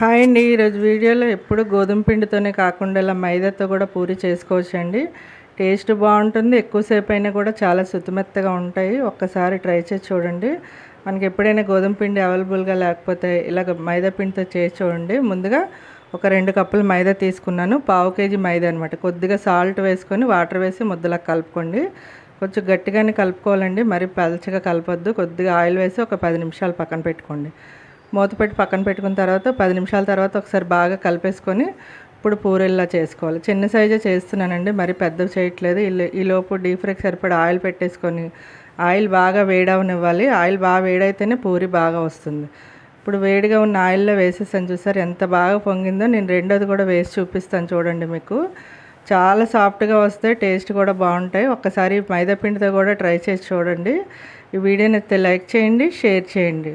Hi అండి. ఈరోజు వీడియోలో ఎప్పుడు గోధుమ పిండితోనే కాకుండా ఇలా మైదాతో కూడా పూరి చేసుకోవచ్చండి. టేస్ట్ బాగుంటుంది. ఎక్కువసేపు అయినా కూడా చాలా శుతిమెత్తగా ఉంటాయి. ఒక్కసారి ట్రై చేసి చూడండి. మనకి ఎప్పుడైనా గోధుమ పిండి అవైలబుల్గా లేకపోతే ఇలాగ మైదా పిండితో చేసి చూడండి. ముందుగా ఒక రెండు కప్పులు మైదా తీసుకున్నాను. పావు కేజీ మైదా అనమాట కొద్దిగా సాల్ట్ వేసుకొని వాటర్ వేసి ముద్దలా కలుపుకోండి. కొంచెం గట్టిగానే కలుపుకోవాలండి. మరి పలచగా కలపొద్దు. కొద్దిగా ఆయిల్ వేసి ఒక పది నిమిషాలు పక్కన పెట్టుకోండి. మూత పెట్టి పక్కన పెట్టుకున్న తర్వాత పది నిమిషాల తర్వాత ఒకసారి బాగా కలిపేసుకొని ఇప్పుడు పూరెల్లా చేసుకోవాలి. చిన్న సైజే చేస్తున్నానండి. మరి పెద్దవి చేయట్లేదు. ఈ లోపు డీప్ ఫ్రైకి సరిపడా ఆయిల్ పెట్టేసుకొని ఆయిల్ బాగా వేడవనివ్వాలి. ఆయిల్ బాగా వేడైతేనే పూరి బాగా వస్తుంది. ఇప్పుడు వేడిగా ఉన్న ఆయిల్లో వేసేసాను చూసారు? ఎంత బాగా పొంగిందో నేను రెండోది కూడా వేసి చూపిస్తాను చూడండి మీకు. చాలా సాఫ్ట్గా వస్తాయి. టేస్ట్ కూడా బాగుంటాయి. ఒక్కసారి మైదా పిండితో కూడా ట్రై చేసి చూడండి. ఈ వీడియోని అయితే లైక్ చేయండి షేర్ చేయండి.